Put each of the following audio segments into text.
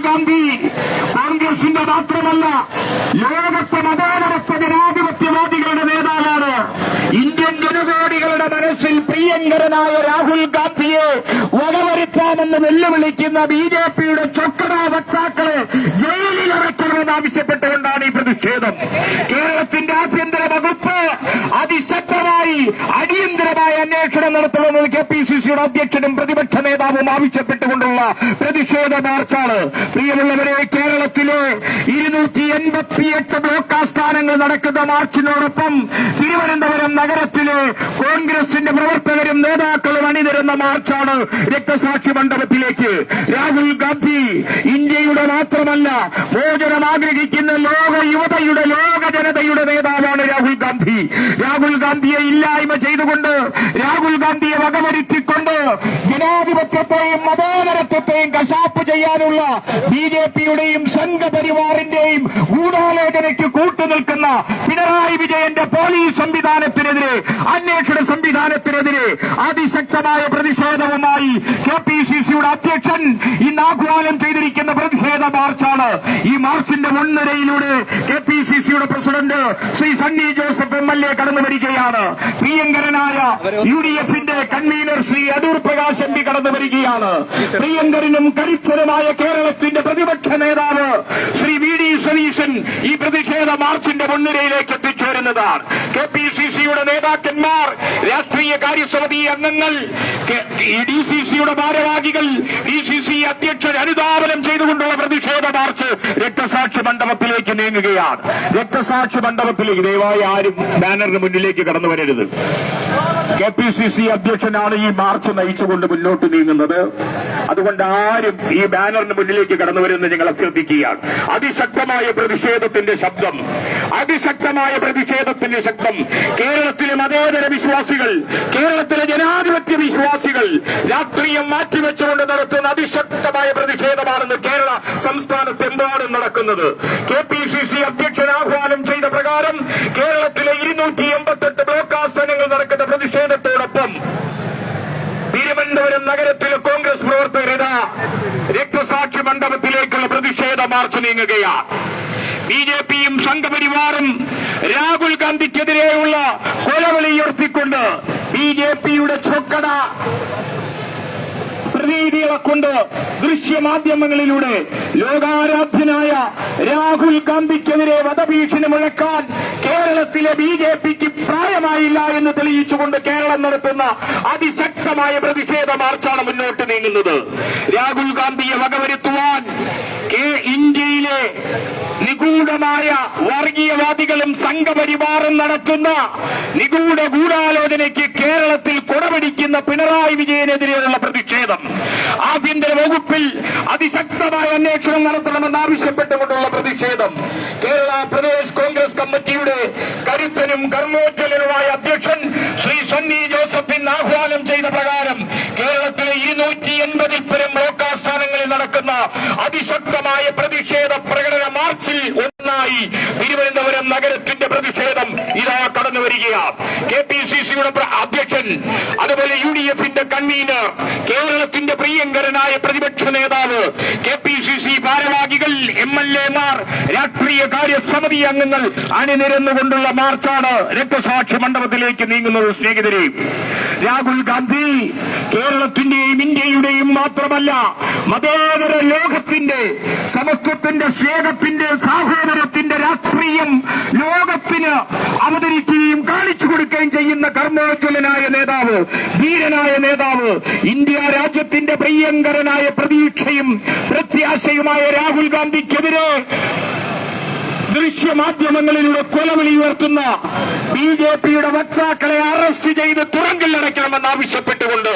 ഗാന്ധി കോൺഗ്രസിന്റെ മാത്രമല്ല ലോകത്തെ മതേതരത്വ ജനാധിപത്യവാദികളുടെ നേതാവാണ് ഇന്ത്യൻ ജനകോടികളുടെ മനസ്സിൽ പ്രിയങ്കരനായ രാഹുൽ ഗാന്ധിയെ വകവരുത്താമെന്ന് വെല്ലുവിളിക്കുന്ന ബി ജെ പിയുടെ ചൊക്കട വക്താക്കളെ ജയിലിൽ അടയ്ക്കണമെന്ന് ആവശ്യപ്പെട്ടുകൊണ്ടാണ് ഈ പ്രതിഷേധം. കേരളത്തിന്റെ ആഭ്യന്തര വകുപ്പ് അതിശക്തമായി അടിയന്തരമായ അന്വേഷണം നടത്തണമെന്ന് കെ പി സി സിയുടെ അധ്യക്ഷനും പ്രതിപക്ഷ നേതാവും ആവശ്യപ്പെട്ടുകൊണ്ടുള്ള പ്രതിഷേധ മാർച്ചാണ്. പ്രിയമുള്ളവരെ കേരളത്തിലെ ഇരുന്നൂറ്റി എൺപത്തിയെട്ട് ബ്ലോക്ക് ആസ്ഥാനങ്ങൾ നടക്കുന്ന മാർച്ചിനോടൊപ്പം തിരുവനന്തപുരം നഗരത്തിലെ കോൺഗ്രസിന്റെ പ്രവർത്തകരും നേതാക്കളും അണിനിരുന്ന മാർച്ചാണ് രക്തസാക്ഷി മണ്ഡപത്തിലേക്ക്. രാഹുൽ ഗാന്ധി ഇന്ത്യയുടെ മാത്രമല്ല മോചനം ആഗ്രഹിക്കുന്ന ലോക യുവതയുടെ ലോക ജനതയുടെ നേതാവാണ് രാഹുൽ ഗാന്ധി. രാഹുൽ ഗാന്ധിയെ ഇല്ലായ്മ ചെയ്തുകൊണ്ട് രാഹുൽ ഗാന്ധിയെ വകവരുത്തിക്കൊണ്ട് ജനാധിപത്യത്തെയും മതേതരത്വത്തെയും കശാപ്പ് ചെയ്യാനുള്ള ബി ജെ പിയുടെയും സംഘപരിവാറിന്റെയും ഗൂഢാലോചനയ്ക്ക് കൂട്ടുനിൽക്കുന്ന പിണറായി വിജയന്റെ പോലീസ് സംവിധാനത്തിനെതിരെ അന്വേഷണ സംവിധാനത്തിനെതിരെ അതിശക്തമായ പ്രതിഷേധവുമായി കെ പി സി സിയുടെ അധ്യക്ഷൻ ഇന്ന് ആഹ്വാനം ചെയ്തിരിക്കുന്ന പ്രതിഷേധ മാർച്ചാണ്. ഈ മാർച്ചിന്റെ മുൻനിരയിലൂടെ കെ പി സി സിയുടെ president Shri Sunny Joseph M L A കടന്നു വരികയാണ് പ്രിയങ്കരനായ യു ഡി എഫിന്റെ convener Shri Adoor Prakash M P കടന്നു വരികയാണ്. പ്രിയങ്കരനും കരുത്തരുമായ കേരളത്തിന്റെ പ്രതിപക്ഷ നേതാവ് ശ്രീ വി ഡി സതീശൻ ഈ പ്രതിഷേധ മാർച്ചിന്റെ മുൻനിരയിലേക്ക് എത്തിച്ചേരുന്നതാണ്. കെ പി സി സിയുടെ നേതാക്കന്മാർ രാഷ്ട്രീയ കാര്യസമിതി അംഗങ്ങൾ ഡി സി സിയുടെ ഭാരവാഹികൾ ഡി സി സി അധ്യക്ഷൻ അനുദാപനം ചെയ്തുകൊണ്ടുള്ള പ്രതിഷേധ മാർച്ച് രക്തസാക്ഷി മണ്ഡപത്തിലേക്ക് നീങ്ങുകയാണ്. രക്തസാക്ഷി മണ്ഡപത്തിലേക്ക് ദയവായി ആരും ബാനറിന് മുന്നിലേക്ക് കടന്നു വരരുത്. കെ പി സി സി അധ്യക്ഷനാണ് ഈ മാർച്ച് നയിച്ചുകൊണ്ട് മുന്നോട്ട് നീങ്ങുന്നത്. അതുകൊണ്ട് ആരും ഈ ബാനറിന് മുന്നിലേക്ക് കടന്നു വരുമെന്ന് ഞങ്ങൾ അഭ്യർത്ഥിക്കുകയാണ്. അതിശക്തമായ പ്രതിഷേധത്തിന്റെ ശബ്ദം അതിശക്തമായ പ്രതിഷേധത്തിന്റെ ശബ്ദം. കേരളത്തിലെ മതേതര വിശ്വാസികൾ കേരളത്തിലെ ജനാധിപത്യ വിശ്വാസികൾ രാഷ്ട്രീയം മാറ്റിവെച്ചുകൊണ്ട് നടത്തുന്ന അതിശക്തമായ പ്രതിഷേധമാണെന്ന് കേരള സംസ്ഥാനത്തെമ്പാടും നടക്കുന്നത്? കെ പി സി സി അധ്യക്ഷൻ ആഹ്വാനം ചെയ്ത പ്രകാരം കേരളത്തിലെ ഇരുന്നൂറ്റി എൺപത്തെട്ട് ബ്ലോക്ക് ആസ്ഥാനങ്ങൾ നടക്കുന്ന പ്രതിഷേധത്തോടൊപ്പം നഗരത്തിലെ കോൺഗ്രസ് പ്രവർത്തകർ ഇതാ രക്തസാക്ഷി മണ്ഡപത്തിലേക്കുള്ള പ്രതിഷേധ മാർച്ച് നീങ്ങുകയാണ് ബി ജെ പിയും സംഘപരിവാറും രാഹുൽ ഗാന്ധിക്കെതിരെയുള്ള കൊലവിളി ഉയർത്തിക്കൊണ്ട് ബി ജെ പിയുടെ ചൊക്കട പ്രതീതികളെ കൊണ്ട് ദൃശ്യമാധ്യമങ്ങളിലൂടെ ലോകാരാധ്യനായ രാഹുൽ ഗാന്ധിക്കെതിരെ വധഭീഷണി മുഴക്കാൻ കേരളത്തിലെ ബി ജെ പിക്ക് പ്രായമായില്ല എന്ന് തെളിയിച്ചുകൊണ്ട് കേരളം നടത്തുന്ന അതിശക്തമായ പ്രതിഷേധ മാർച്ചാണ് മുന്നോട്ട് നീങ്ങുന്നത്. രാഹുൽ ഗാന്ധിയെ വകവരുത്തുവാൻ നിഗൂഢമായ വർഗീയവാദികളും സംഘപരിവാറും നടത്തുന്ന നിഗൂഢ ഗൂഢാലോചനയ്ക്ക് കേരളത്തിൽ കൊടപിടിക്കുന്ന പിണറായി വിജയനെതിരെയുള്ള പ്രതിഷേധം. ആഭ്യന്തര വകുപ്പിൽ അതിശക്തമായ അന്വേഷണം നടത്തണമെന്ന് ആവശ്യപ്പെട്ടുകൊണ്ടുള്ള പ്രതിഷേധം. കേരള പ്രദേശ് കോൺഗ്രസ് കമ്മിറ്റിയുടെ കരുത്തനും കർമ്മോജ്വലനുമായ അധ്യക്ഷൻ ശ്രീ സണ്ണി ജോസഫിൻ ആഹ്വാനം ചെയ്ത പ്രകാരം കേരളത്തിലെ ഇരുന്നൂറ്റി എൺപതിൽ പരം ബ്ലോക്ക് ആസ്ഥാനങ്ങളിൽ നടക്കുന്ന അതിശക്തമായ തിരുവനന്തപുരം നഗരത്തിന്റെ പ്രതിഷേധം ഇതാ കടന്നു വരികയാണ് കെ പി സി സിയുടെ അധ്യക്ഷൻ അതുപോലെ യു ഡി എഫിന്റെ കൺവീനർ കേരളത്തിന്റെ പ്രിയങ്കരനായ പ്രതിപക്ഷ നേതാവ് കെ പി സി സി ഭാരവാഹികൾ എം എൽ എമാർ രാഷ്ട്രീയ കാര്യസമിതി അംഗങ്ങൾ അണിനിരന്നുകൊണ്ടുള്ള മാർച്ചാണ് രക്തസാക്ഷി മണ്ഡപത്തിലേക്ക് നീങ്ങുന്നത് സ്നേഹിതരെ. രാഹുൽ ഗാന്ധി കേരളത്തിന്റെയും ഇന്ത്യയുടെയും മാത്രമല്ല മതേതര ലോകത്തിന്റെ സമത്വത്തിന്റെ സ്നേഹത്തിന്റെ സാഹോദര്യത്തിന്റെ രാഷ്ട്രീയം ലോകത്തിന് അവതരിക്കുകയും കാണിച്ചു കൊടുക്കുകയും ചെയ്യുന്ന കർമ്മോജ്വലനായ നേതാവ് ധീരനായ നേതാവ് ഇന്ത്യ രാജ്യത്തിന്റെ പ്രിയങ്കരനായ പ്രതീക്ഷയും പ്രത്യാശയുമായ രാഹുൽ ഗാന്ധിക്കെതിരെ ദൃശ്യമാധ്യമങ്ങളിലൂടെ കൊലവിളി ഉയർത്തുന്ന ബി ജെ പിയുടെ വക്താക്കളെ അറസ്റ്റ് ചെയ്ത് തുറങ്കിൽ അടയ്ക്കണമെന്ന് ആവശ്യപ്പെട്ടുകൊണ്ട്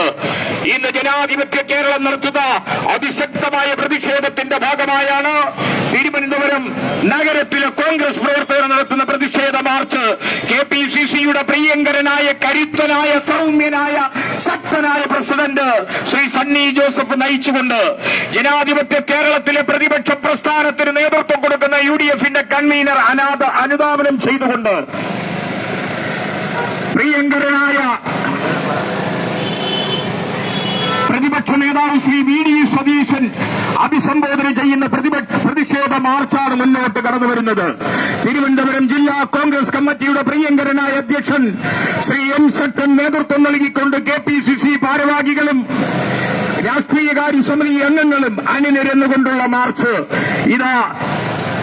ഇന്ന് ജനാധിപത്യ കേരളം നടത്തുന്ന അതിശക്തമായ പ്രതിഷേധത്തിന്റെ ഭാഗമായാണ് തിരുവനന്തപുരം നഗരത്തിലെ കോൺഗ്രസ് പ്രവർത്തകർ നടത്തുന്ന പ്രതിഷേധ മാർച്ച്. കെ പി സി സിയുടെ പ്രിയങ്കരനായ കരുത്തനായ സൗമ്യനായ ശക്തനായ പ്രസിഡന്റ് ശ്രീ സണ്ണി ജോസഫ് നയിച്ചുകൊണ്ട് ജനാധിപത്യ കേരളത്തിലെ പ്രതിപക്ഷ പ്രസ്ഥാനത്തിന് നേതൃത്വം കൊടുക്കുന്ന യു ഡി എഫിന്റെ കൺവീനർ അനാഥ അനുദാപനം ചെയ്തുകൊണ്ട് പ്രിയങ്കരനായ പ്രതിപക്ഷ നേതാവ് ശ്രീ വി ഡി സതീശൻ അഭിസംബോധന ചെയ്യുന്ന പ്രതിഷേധ മാർച്ചാണ് മുന്നോട്ട് കടന്നു വരുന്നത്. തിരുവനന്തപുരം ജില്ലാ കോൺഗ്രസ് കമ്മിറ്റിയുടെ പ്രിയങ്കരനായ അധ്യക്ഷൻ ശ്രീ എം ശക്തൻ നേതൃത്വം നൽകിക്കൊണ്ട് കെ പി സി സി ഭാരവാഹികളും രാഷ്ട്രീയകാര്യ സമിതി അംഗങ്ങളും അണിനിരന്നുകൊണ്ടുള്ള മാർച്ച്. ഇതാ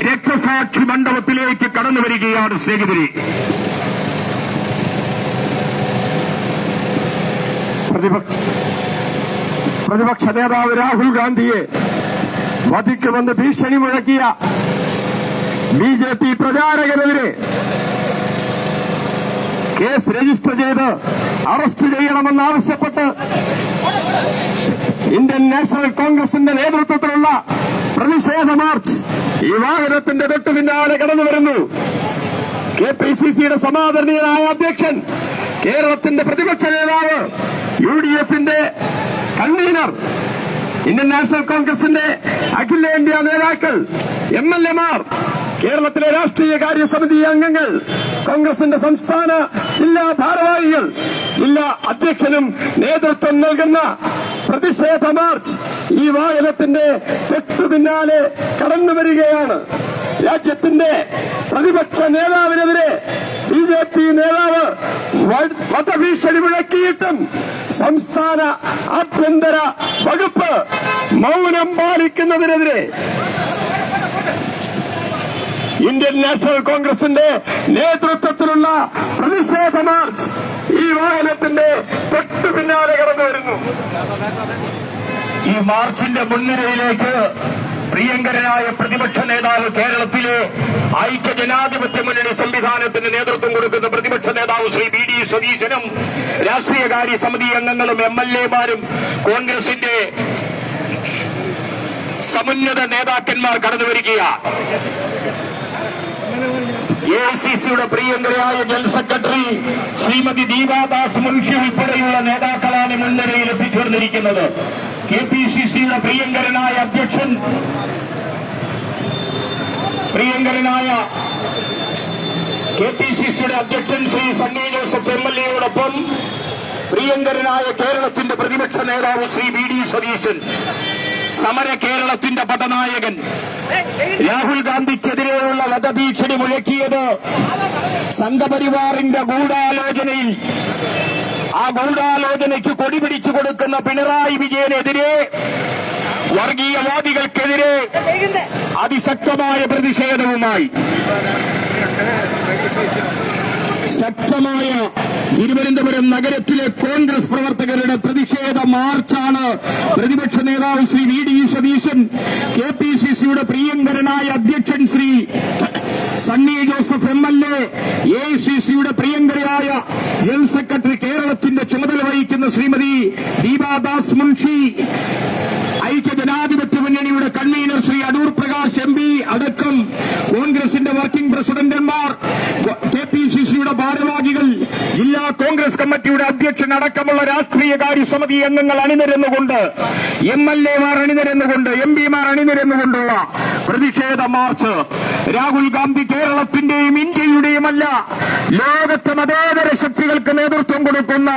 രക്തസാക്ഷി മണ്ഡപത്തിലേക്ക് കടന്നു വരികയാണ് സ്നേഹിതരെ പ്രതിപക്ഷ നേതാവ് രാഹുൽ ഗാന്ധിയെ വധിക്കുമെന്ന് ഭീഷണി മുഴക്കിയ ബി ജെ പി പ്രചാരകനെതിരെ കേസ് രജിസ്റ്റർ ചെയ്ത് അറസ്റ്റ് ചെയ്യണമെന്നാവശ്യപ്പെട്ട് ഇന്ത്യൻ നാഷണൽ കോൺഗ്രസിന്റെ നേതൃത്വത്തിലുള്ള പ്രതിഷേധ മാർച്ച് ഈ വാഹനത്തിന്റെ തൊട്ടു പിന്നാലെ കടന്നു വരുന്നു. കെ പി സി സിയുടെ സമാദരണീയനായ അധ്യക്ഷൻ കേരളത്തിന്റെ പ്രതിപക്ഷ നേതാവ് യു ഡി എഫിന്റെ കൺവീനർ ഇന്ത്യൻ നാഷണൽ കോൺഗ്രസിന്റെ അഖിലേന്ത്യാ നേതാക്കൾ എം എൽ എമാർ കേരളത്തിലെ രാഷ്ട്രീയ കാര്യ സമിതി അംഗങ്ങൾ കോൺഗ്രസിന്റെ സംസ്ഥാന ജില്ലാ ഭാരവാഹികൾ ജില്ലാ അധ്യക്ഷനും നേതൃത്വം നൽകുന്ന പ്രതിഷേധ മാർച്ച് ഈ വാഹനത്തിന്റെ തൊട്ടു പിന്നാലെ കടന്നു വരികയാണ്. രാജ്യത്തിന്റെ പ്രതിപക്ഷ നേതാവിനെതിരെ ബി ജെ പി നേതാവ് വധഭീഷണി മുഴക്കിയിട്ടും സംസ്ഥാന ആഭ്യന്തര വകുപ്പ് മൗനം പാലിക്കുന്നതിനെതിരെ ഇന്ത്യൻ നാഷണൽ കോൺഗ്രസിന്റെ നേതൃത്വത്തിലുള്ള പ്രതിഷേധ മാർച്ച് ഈ വാഹനത്തിന്റെ തൊട്ടു പിന്നാലെ കടന്നു വരുന്നു. ഈ മാർച്ചിന്റെ മുൻനിരയിലേക്ക് പ്രിയങ്കരനായ പ്രതിപക്ഷ നേതാവ് കേരളത്തിലെ ഐക്യ ജനാധിപത്യ മുന്നണി സംവിധാനത്തിന് നേതൃത്വം കൊടുക്കുന്ന പ്രതിപക്ഷ നേതാവ് ശ്രീ ബി ഡി സതീശനും രാഷ്ട്രീയകാര്യ സമിതി അംഗങ്ങളും എം എൽ എമാരും കോൺഗ്രസിന്റെ സമുന്നത നേതാക്കന്മാർ കടന്നു വരികയാണ്. എ ഐ സി സിയുടെ പ്രിയങ്കരയായ ജനറൽ സെക്രട്ടറി ശ്രീമതി ദീപാദാസ് മുൻഷി ഉൾപ്പെടെയുള്ള നേതാക്കളാണ് മുൻനിരയിൽ എത്തിച്ചേർന്നിരിക്കുന്നത്. കെ പി സി സിയുടെ പ്രിയങ്കരനായ അധ്യക്ഷൻ പ്രിയങ്കരനായ കെ പി സി സിയുടെ അധ്യക്ഷൻ ശ്രീ സണ്ണി ജോസഫ് എം എൽ എയോടൊപ്പം പ്രിയങ്കരനായ കേരളത്തിന്റെ പ്രതിപക്ഷ നേതാവ് ശ്രീ വി ഡി സതീശൻ സമര കേരളത്തിന്റെ പടനായകൻ. രാഹുൽ ഗാന്ധിക്കെതിരെയുള്ള വധഭീഷണി മുഴക്കിയത് സംഘപരിവാറിന്റെ ഗൂഢാലോചനയിൽ. ആ ഗൂഢാലോചനയ്ക്ക് കൊടിപിടിച്ചു കൊടുക്കുന്ന പിണറായി വിജയനെതിരെ വർഗീയവാദികൾക്കെതിരെ അതിശക്തമായ പ്രതിഷേധവുമായി. ശക്തമായ തിരുവനന്തപുരം നഗരത്തിലെ കോൺഗ്രസ് പ്രവർത്തകരുടെ പ്രതിഷേധ മാർച്ചാണ് പ്രതിപക്ഷ നേതാവ് Shri V D Satheesan K P C സിയുടെ പ്രിയങ്കരനായ അധ്യക്ഷൻ Shri Sunny Joseph M L A A C സിയുടെ പ്രിയങ്കരയായ ജനറൽ സെക്രട്ടറി കേരളത്തിന്റെ ചുമതല വഹിക്കുന്ന ശ്രീമതി ദീപാദാസ് മുൻഷി ഐക്യ ജനാധിപത്യ മുന്നണിയുടെ convener Shri Adoor Prakash M P അടക്കം കോൺഗ്രസിന്റെ വർക്കിംഗ് പ്രസിഡന്റന്മാർ കെ പി സി സിയുടെ ഭാരവാഹികൾ ജില്ലാ കോൺഗ്രസ് കമ്മിറ്റിയുടെ അധ്യക്ഷൻ അടക്കമുള്ള രാഷ്ട്രീയകാര്യ സമിതി അംഗങ്ങൾ അണിനിരന്നുകൊണ്ട് എം എൽ എമാർ അണിനിരന്നുകൊണ്ട് എം പിമാർ അണിനിരന്നുകൊണ്ടുള്ള പ്രതിഷേധ മാർച്ച് രാഹുൽ ഗാന്ധി കേരളത്തിന്റെയും ഇന്ത്യയുടെയുമല്ല ലോകത്തെ മതേതര ശക്തികൾക്ക് നേതൃത്വം കൊടുക്കുന്ന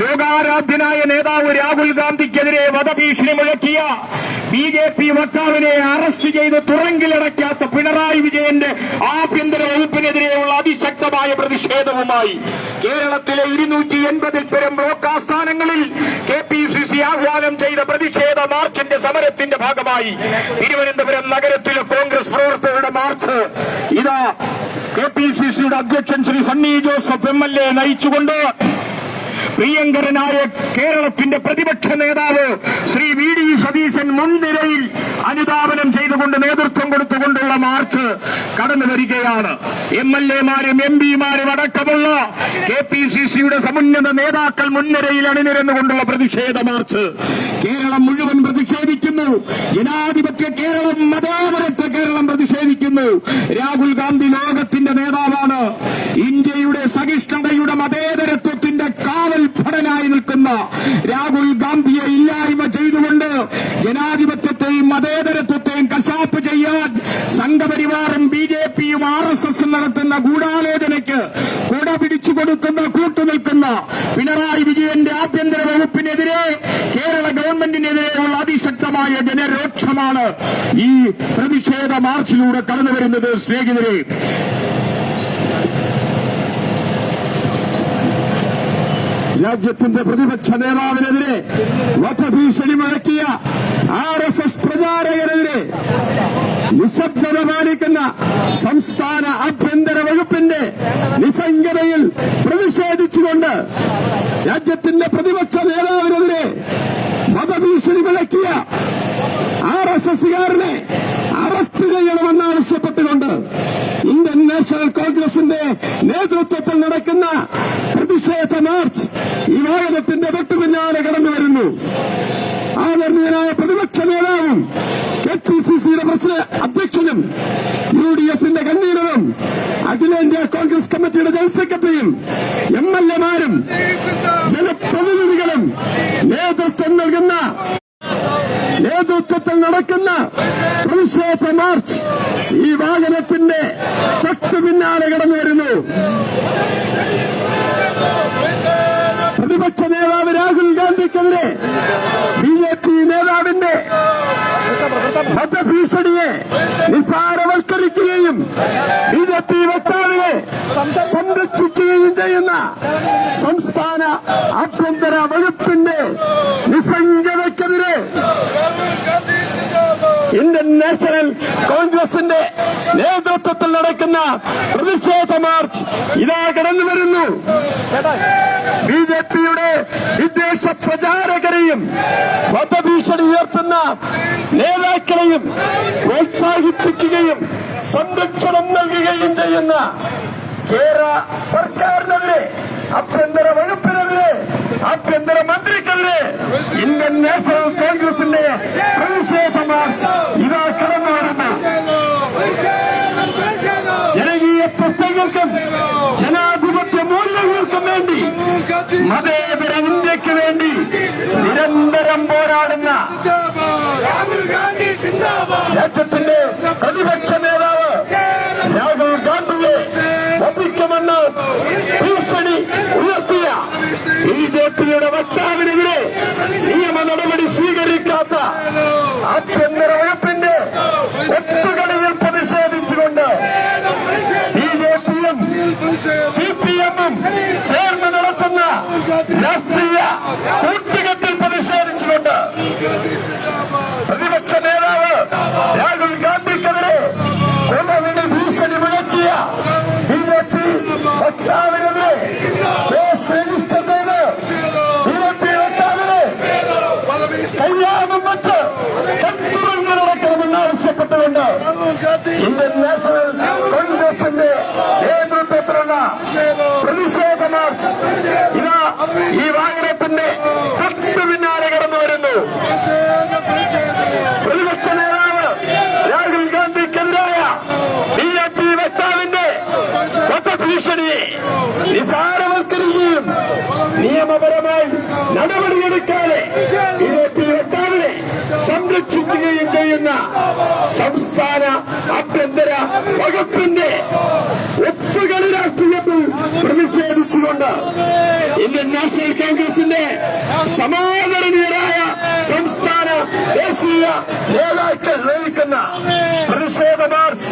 ലോകാരാധ്യനായ നേതാവ് രാഹുൽ ഗാന്ധിക്കെതിരെ വധഭീഷണി മുഴക്കിയ ബി ജെ പി വക്താവിനെ അറസ്റ്റ് ചെയ്ത് തുറങ്കിലടയ്ക്കാത്ത പിണറായി വിജയന്റെ ആഭ്യന്തര വകുപ്പിനെതിരെയുള്ള അതിശക്തമായ പ്രതിഷേധവുമായി കേരളത്തിലെ ഇരുന്നൂറ്റി എൺപതിൽ പരം ബ്ലോക്ക് ആസ്ഥാനങ്ങളിൽ കെ പി സി സി ആഹ്വാനം ചെയ്ത പ്രതിഷേധ മാർച്ചിന്റെ സമരത്തിന്റെ ഭാഗമായി തിരുവനന്തപുരം നഗരത്തിലെ കോൺഗ്രസ് പ്രവർത്തകരുടെ മാർച്ച്. ഇതാ കെ പി സി സിയുടെ അധ്യക്ഷൻ Shri Sunny Joseph M L A നയിച്ചുകൊണ്ട് പ്രിയങ്കരനായ കേരളത്തിന്റെ പ്രതിപക്ഷ നേതാവ് ശ്രീ വി ഡി സതീശൻ മുൻനിരയിൽ അനുധാവനം ചെയ്തുകൊണ്ട് നേതൃത്വം കൊടുത്തുകൊണ്ടുള്ള മാർച്ച് കടന്നു വരികയാണ്. എം എൽ എമാരും എം പിമാരും അടക്കമുള്ള കെ പി സി സിയുടെ സമുന്നത നേതാക്കൾ മുൻനിരയിൽ അണിനിരന്നുകൊണ്ടുള്ള പ്രതിഷേധ മാർച്ച്. കേരളം മുഴുവൻ പ്രതിഷേധിക്കുന്നു. ജനാധിപത്യ കേരളം മതേതരത്വ കേരളം പ്രതിഷേധിക്കുന്നു. രാഹുൽ ഗാന്ധി ലോകത്തിന്റെ നേതാവാണ്. ഇന്ത്യയുടെ സഹിഷ്ണുതയുടെ മതേതരത്വത്തിന്റെ കാവൽ ഭടനായി നിൽക്കുന്ന രാഹുൽ ഗാന്ധിയെ ഇല്ലായ്മ ചെയ്തുകൊണ്ട് ജനാധിപത്യത്തെയും മതേതരത്വത്തെയും കശാപ്പ് ചെയ്യാൻ സംഘപരിവാറും ബി ജെ പിയും ആർ എസ് എസും നടത്തുന്ന ഗൂഢാലോചനയ്ക്ക് കൊട പിടിച്ചു കൊടുക്കുന്ന കൂട്ടുനിൽക്കുന്ന പിണറായി വിജയന്റെ ആഭ്യന്തര വകുപ്പിനെതിരെ കേരള ഗവൺമെന്റിനെതിരെയുള്ള അതിശക്തമായ ജനരോക്ഷമായ സന്ദേശമാണ് ഈ പ്രതിഷേധ മാർച്ചിലൂടെ കടന്നു വരുന്നത് സ്നേഹിതരെ. രാജ്യത്തിന്റെ പ്രതിപക്ഷ നേതാവിനെതിരെ വധഭീഷണി മുഴക്കിയ ആർ എസ് എസ് പ്രചാരകരെതിരെ നിശബ്ദത പാലിക്കുന്ന സംസ്ഥാന ആഭ്യന്തര വകുപ്പിന്റെ നിസംഗതയിൽ പ്രതിഷേധിച്ചുകൊണ്ട് രാജ്യത്തിന്റെ പ്രതിപക്ഷ നേതാവിനെതിരെ വധഭീഷണി മുഴക്കിയ ആർ എസ് എസുകാരനെ അറസ്റ്റ് ചെയ്യണമെന്ന് ആവശ്യപ്പെട്ടുകൊണ്ട് ഇന്ത്യൻ നാഷണൽ കോൺഗ്രസിന്റെ നേതൃത്വത്തിൽ നടക്കുന്ന പ്രതിഷേധ മാർച്ച് ഈ വാഹനത്തിന്റെ തൊട്ടു പിന്നാലെ കടന്നു വരുന്നു. ആദരണീയനായ പ്രതിപക്ഷ നേതാവും കെ പി സി സിയുടെ അധ്യക്ഷനും യു ഡി എഫിന്റെ കൺവീനറും അഖിലേന്ത്യാ കോൺഗ്രസ് കമ്മിറ്റിയുടെ ജനറൽ സെക്രട്ടറിയും എം എൽ എമാരും ജനപ്രതിനിധികളും നേതൃത്വം നൽകുന്ന നേതൃത്വത്തിൽ നടക്കുന്ന പ്രതിഷേധ മാർച്ച് ഈ വാഹനത്തിന്റെ തൊട്ടു പിന്നാലെ കടന്നു വരുന്നു. പ്രതിപക്ഷ നേതാവ് രാഹുൽ ഗാന്ധിക്കെതിരെ ബി ജെ പി നേതാവിന്റെ വധഭീഷണിയെ നിസ്സാരവൽക്കരിക്കുകയും ബി ജെ പി വക്താവിനെ സംരക്ഷിക്കുകയും ചെയ്യുന്ന സംസ്ഥാന ആഭ്യന്തര വകുപ്പിന്റെ നിസ്സംഗതയ്ക്കെതിരെ ഇന്ത്യൻ നാഷണൽ കോൺഗ്രസിന്റെ നേതൃത്വത്തിൽ നടക്കുന്ന പ്രതിഷേധ മാർച്ച് ഇതാ കടന്നു വരുന്നു. ബി ജെ പിയുടെ വിദ്വേഷ പ്രചാരകരെയും വധഭീഷണി ഉയർത്തുന്ന നേതാക്കളെയും പ്രോത്സാഹിപ്പിക്കുകയും സംരക്ഷണം നൽകുകയും ചെയ്യുന്ന കേരള സർക്കാരിനെതിരെ ആഭ്യന്തര വകുപ്പിനെതിരെ ആഭ്യന്തര മന്ത്രിക്കെതിരെ ഇന്ത്യൻ നാഷണൽ കോൺഗ്രസിന്റെ പ്രതിഷേധ മാർച്ച് ഇതാ കടന്നു വരുന്നു ജനകീയ പ്രശ്നങ്ങൾക്കും ജനാധിപത്യ മൂല്യങ്ങൾക്കും വേണ്ടി മതേതര ഇന്ത്യയ്ക്ക് വേണ്ടി നിരന്തരം പോരാടുന്ന രാജ്യത്തിന്റെ പ്രതിപക്ഷ നേതാവ് രാഹുൽ ഗാന്ധിയെ വധിക്കുമെന്ന് ഭീഷണി ഉയർത്തിയ ബി ജെ പിയുടെ വക്താവിനെതിരെ നിയമ നടപടി സ്വീകരിക്കാത്ത ആഭ്യന്തര വകുപ്പിന്റെ ഒത്തുകളിയിൽ പ്രതിഷേധിച്ചുകൊണ്ട് ബി ജെ പിയും സി പി എമ്മും ചേർന്ന് നടത്തുന്ന രാഷ്ട്രീയ സംസ്ഥാന ആഭ്യന്തര വകുപ്പിന്റെ ഒത്തുകളി രാഷ്ട്രീയത്തിൽ പ്രതിഷേധിച്ചുകൊണ്ട് ഇന്ത്യൻ നാഷണൽ കോൺഗ്രസിന്റെ സമാദരണീയരായ സംസ്ഥാന ദേശീയ നേതാക്കൾ നയിക്കുന്ന പ്രതിഷേധ മാർച്ച്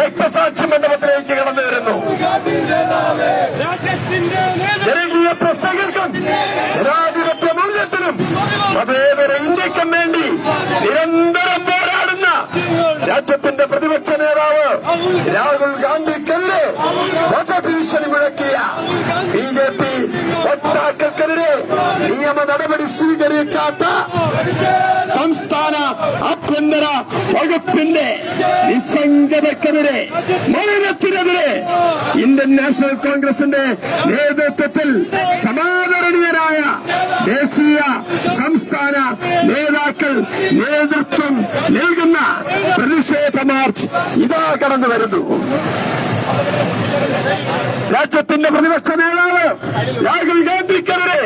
രക്തസാക്ഷി മണ്ഡപത്തിലേക്ക് കടന്നു വരുന്നു. ജനകീയ പ്രസംഗർക്കും ജനാധിപത്യ മൂല്യത്തിനും മതേതര ഇന്ത്യക്കും വേണ്ടി നിരന്തരം പോരാടുന്ന രാജ്യത്തിന്റെ പ്രതിപക്ഷ നേതാവ് രാഹുൽ വധഭീഷണി മുഴക്കിയ ബി ജെ പി വക്താക്കൾക്കെതിരെ നിയമ നടപടി സ്വീകരിക്കാത്ത സംസ്ഥാന ആഭ്യന്തര വകുപ്പിന്റെ നിസ്സംഗതക്കെതിരെ മൗനത്തിനെതിരെ ഇന്ത്യൻ നാഷണൽ കോൺഗ്രസിന്റെ നേതൃത്വത്തിൽ സമാദരണീയരായ ദേശീയ സംസ്ഥാന നേതാക്കൾ നേതൃത്വം നൽകുന്ന പ്രതിഷേധ മാർച്ച് ഇതാ കടന്നു വരുന്നു. രാജ്യത്തിന്റെ പ്രതിപക്ഷ നേതാവ് രാഹുൽ ഗാന്ധിക്കെതിരെ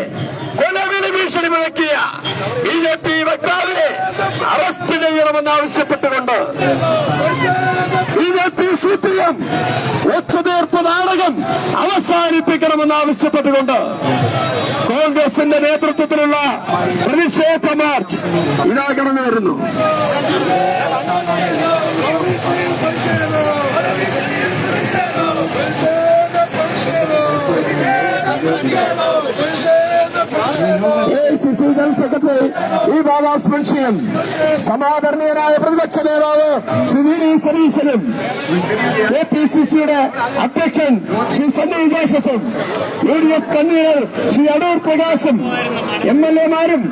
കൊലവിളി ഭീഷണി മുഴക്കിയ ബി ജെ വക്താവിനെ അറസ്റ്റ് ചെയ്യണമെന്ന് ആവശ്യപ്പെട്ടുകൊണ്ട് B J P C P M ഒത്തുതീർപ്പ് നാടകം അവസാനിപ്പിക്കണമെന്ന് ആവശ്യപ്പെട്ടുകൊണ്ട് കോൺഗ്രസിന്റെ നേതൃത്വത്തിലുള്ള പ്രതിഷേധ മാർച്ച് ഇതാ കടന്നു വരുന്നു സി സെക്രട്ടറി ഇ ബാബാസ് മുൻഷിയും സമാദരണീയനായ പ്രതിപക്ഷ നേതാവ് ശ്രീ സതീശനും കെ പി സി സിയുടെ അധ്യക്ഷൻ ശ്രീ സണ്ണി ജോസഫും U D F convener Shri Adoor പ്രകാശും M L എമാരും